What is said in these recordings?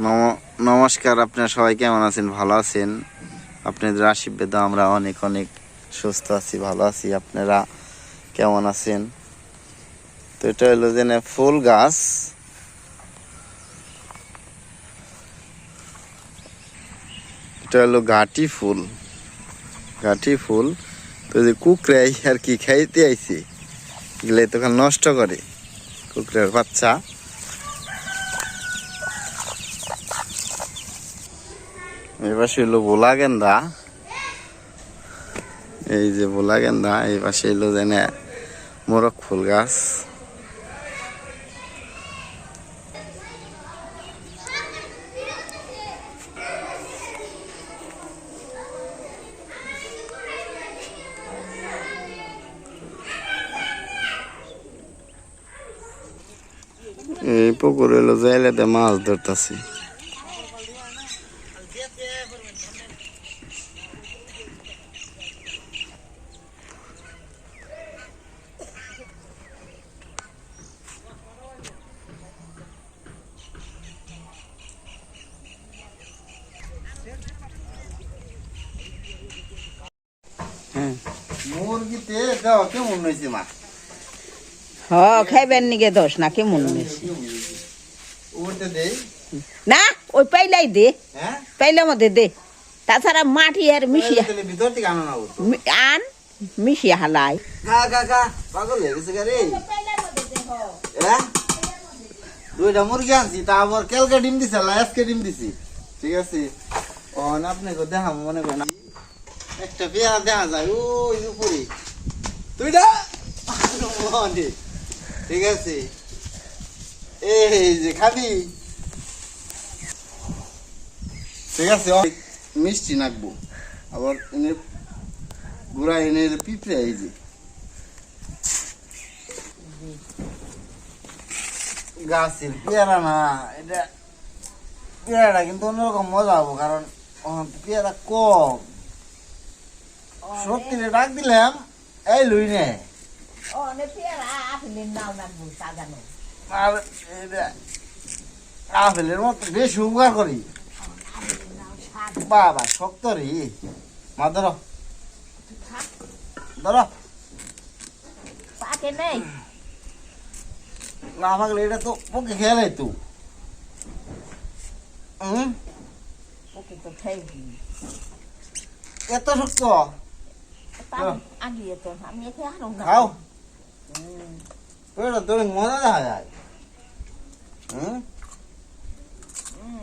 নম- নমস্কার, আপনারা সবাই কেমন আছেন? ভালো আছেন? আপনাদের আশীর্বাদ আমরা অনেক অনেক সুস্থ আছি, ভালো আছি। আপনারা কেমন আছেন? তো এটা হলো যে ফুল গাছ। এটা হলো ঘাটি ফুল। ঘাটি ফুল। তো যে কুকরাই আর কি খাইতে আইছে এগুলো তখন নষ্ট করে। কুকরার বাচ্চা। এই পাশে হলো বোলা গেন্দা। এই যে বোলা গেন্দা, এই পাশে হলো যেন মোরগ ফুল গাছ। এই পুকুর হলো জাইলাতে মাছ ধরতাছি। মুরগিতে দেওয়া কেমন হয়েছে মা? হ খাইবেন নিগে দোষ না কেমন হয়েছে? উঠতে দেই না ওই পাইলাই দে। হ্যাঁ? পাইলার মধ্যে দে। তাছাড়া মাটি আর মিশিয়া আনো না ও তো। মি- আন মিশিয়া হালাই। পাগল হয়ে গেছে রে। হ্যাঁ? দুইটা মুরগি আনছি তা আবার কালকে ডিম দিছে আজকে ডিম দিছি। ঠিক আছে? ও না দেখা মনে করেন। একটা পেয়ারা দেখা যায় ওই উপরে। মনে। ঠিক আছে। এই যে খাবি। ঠিক আছে মিষ্টি নাকবো। আবার এনে এনে পিঁপড়ে এই যে। গাছের পেয়ারা না, এটা পেয়ারাটা কিন্তু অন্যরকম মজা হব, কারণ পেয়ারা কম। সত্যি ডাক দিলাম। এই লুই নে আর আপেলের মতো বেশ উপকার করি বাবা শক্ত রে মা ধরো ধরো পাকে নেই না থাকলে এটা তো পকে খেয়ালে তো হুম তো এত শক্ত আগিয়ে তো আমি একে আরও না খাও এটা তোর মজা দেখা যায় হুম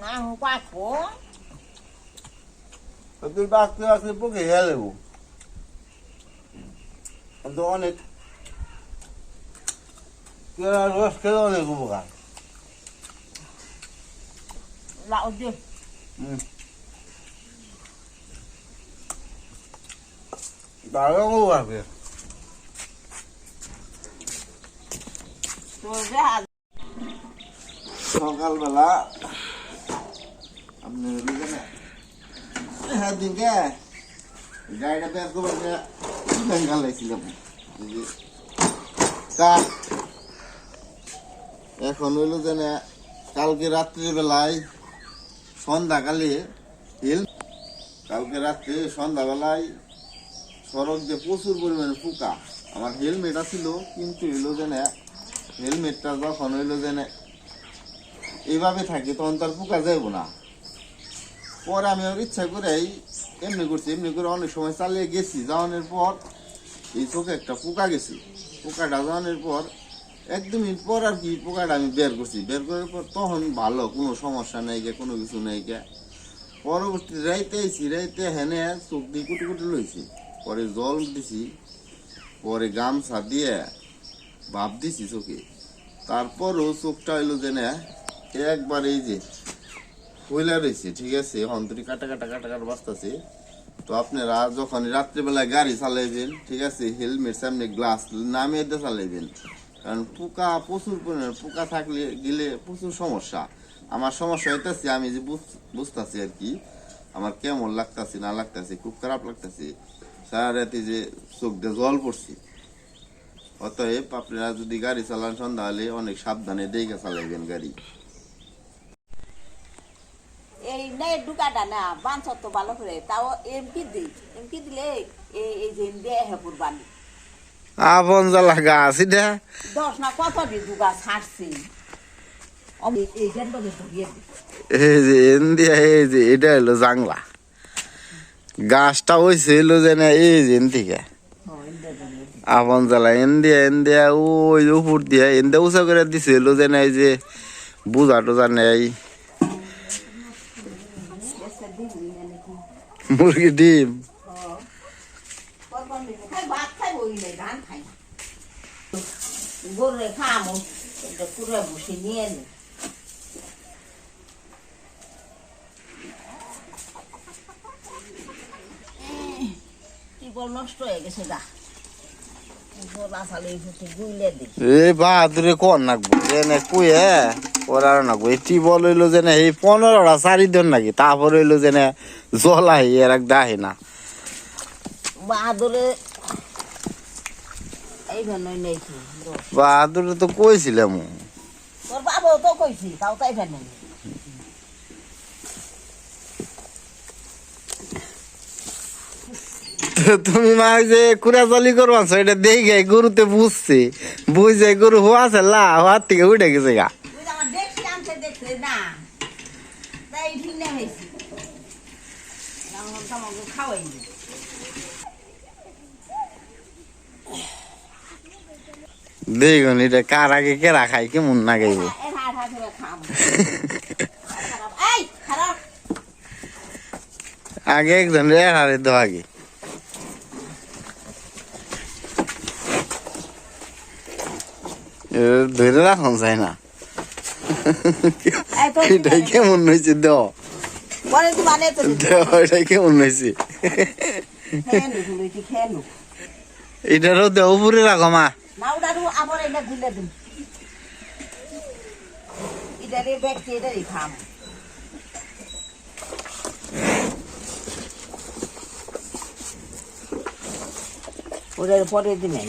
আহ পাকো তো তুই বাঁচতে বাঁচতে পকে খেয়ালে তো অনেক কেরার রস খেলে অনেক উপকার লাও দে হুম দারুণ উপকার পেয়ে তো যা সকালবেলা আপনি হ্যাঁ দিনকে গাড়িটা বের করে এই এখন হইল যে কালকে রাত্রির বেলায় সন্ধ্যাকালে হিল কালকে রাত্রে সন্ধ্যাবেলায় সড়ক দিয়ে প্রচুর পরিমাণে পোকা আমার হেলমেট আছিল কিন্তু হইল যে না, হেলমেটটা যখন হইল যে না, এইভাবে থাকি তখন তার পোকা যাইব না। পরে আমি আর ইচ্ছা করে এই এমনি করছি এমনি করে অনেক সময় চালিয়ে গেছি। যাওয়ানোর পর এই চোখে একটা পোকা গেছি। পোকাটা যাওয়ানোর পর এক দু মিনিট পর আর কি পোকাটা আমি বের করছি। বের করার পর তখন ভালো কোনো সমস্যা নেই গে কোনো কিছু নেই গে। পরবর্তী রাইতে আইছি রাইতে হেনে চোখ দিয়ে কুটি কুটি লইছি। পরে জল দিছি, পরে গামছা দিয়ে ভাব দিছি চোখে। তারপরও চোখটা হইল যে না একবার এই যে হইলা রয়েছে ঠিক আছে? অন্তরি কাটা কাটা কাটা কাটা বাঁচতেছে তো আপনারা যখন রাত্রিবেলায় গাড়ি চালাইবেন, ঠিক আছে? হেলমেট, সামনে গ্লাস নামিয়ে দিয়ে চালাইবেন। কারণ পোকা প্রচুর পরিমাণে, পোকা থাকলে গেলে প্রচুর সমস্যা। আমার সমস্যা হইতেছে, আমি যে বুঝ- বুঝতাছি আর কি। আমার কেমন লাগতাছে, না লাগতাছে, খুব খারাপ লাগতাছে। সারা রাতে যে চোখ দিয়ে জল পড়ছে। অতএব আপনারা যদি গাড়ি চালান সন্ধ্যা হলে অনেক সাবধানে দেখে চালাইবেন গাড়ি। এই নেই ঢুকাটা না বাঞ্চত তো ভালো করে। তাও এমকি দিই এমকি দিলে এই এই যে দিয়ে হেপুর বানি আপন জ্বালা গাছ এটা দশ না কত দি এই যে ইন্ডিয়া এই যে এটা হলো জাংলা। গাছটা হইছে হইল যে না এই যে থেকে। আপন জ্বালা ইন্ডিয়া ইন্ডিয়া ওই উপর দিয়ে ইন্ডিয়া উঁচা করে দিছে হইল যে না এই যে বুঝা টুজা নেই। মুরগি ডিম। গরুরে খামো পুরো বসে নিয়ে নষ্ট হয়ে গেছে গা এই বাহাদুরে কর নাকবো? যে না কুয়ে ওরার নাকবো। এই টিবল হইল যে এই পনেরোটা চারি নাকি? তারপর হইল যে না জলাই এর এক দাহি না। বাহাদুরে এই ভাবে নেই বাহাদুরে তো কইছিলাম। তোর বাবাও তো কইছি তাও তাই ফেলে তুমি মা যে কুড়াচালি করবা এটা দেখে গরুতে বুঝছে। বুঝছে গরু হওয়াছে লা হওয়ার থেকে উঠে গেছে গা। হয়েছি। দেখুন এটা কার আগে কেরা খাই কেমন না গাইব হাত হাত আগে একজন রে হারে তো আগে। ধরে রাখুন চাই না এটাই কেমন হয়েছে এটাই কেমন হয়েছে? এটারও দেও উপরে রাখো মা। গুলে দিন।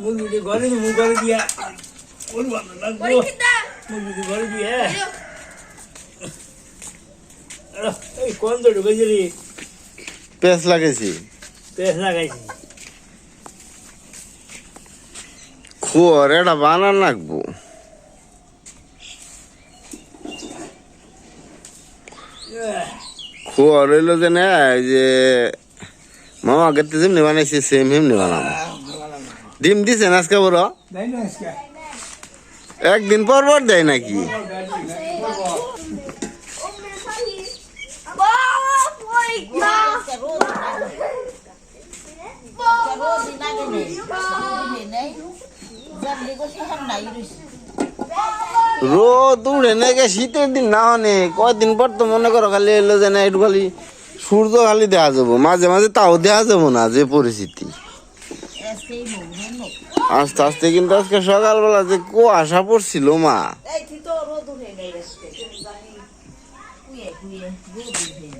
মুরগিটি ঘরে মুখ ঘরে দিয়া কোন ভালো লাগবো মুরগিটি ঘরে দিয়ে এই কোন তো ঢুকেছি রে পেঁচ লাগাইছি। পেস লাগাইছি। খোর এটা বানান লাগবো খোর হইল যে না যে মামা আগের তো যেমনি বানাইছি সেম হেমনি বানাম ডিম দিছেন আজকে বড়? একদিন পর পর দেয় নাকি? রোদ উড়ে নাকি শীতের দিন না অনেক কয়দিন পর তো মনে করো খালি এলো যে না একটু খালি সূর্য খালি দেখা যাব। মাঝে মাঝে তাও দেখা যাব না যে পরিস্থিতি। আস্তে আস্তে কিন্তু আজকে সকালবেলা যে কুয়াশা পড়ছিল মা।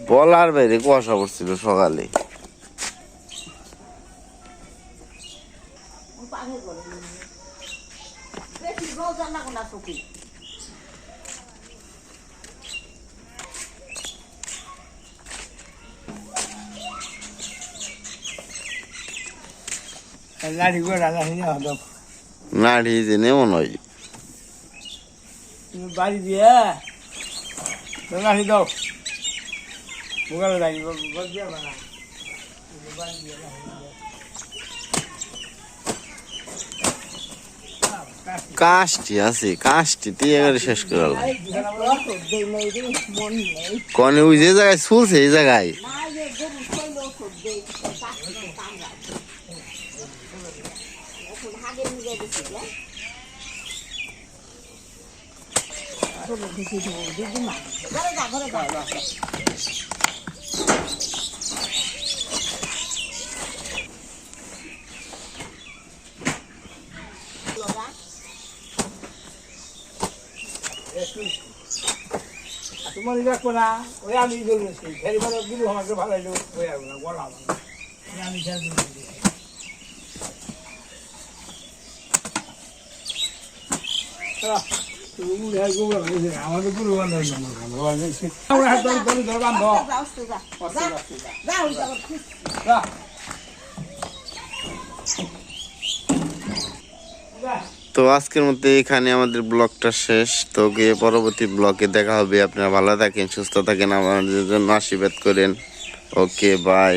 বলার বাইরে কুয়াশা পড়ছিল সকালে। রান্না কোনা চুকি লাঠি করে লাঠি নিয়ে হতো নাড়ি যে নেমন হয় বাড়ি দিয়ে দাও কাশটি আছে কাশটি দিয়ে এবারে শেষ করে মন কনে ওই যে জায়গায় চুলছে এই জায়গায় রে ঘরে যা ঘরে যা তোমার দেখো না ওই আমি বলছি ফেরি ভালো দিল আমাকে ভালো হইল ওই না গলা আমি খেয়াল করি আমাদের গুরু বান্ধব আমরা হাত ধরে ধরে ধরে বান্ধব যা অস্তে যা যা যা ওই জায়গা খুব যা যা তো আজকের মধ্যে এখানে আমাদের ব্লগটা শেষ। তো গিয়ে পরবর্তী ব্লগে দেখা হবে। আপনারা ভালো থাকেন, সুস্থ থাকেন। আমাদের জন্য আশীর্বাদ করেন। Okay bye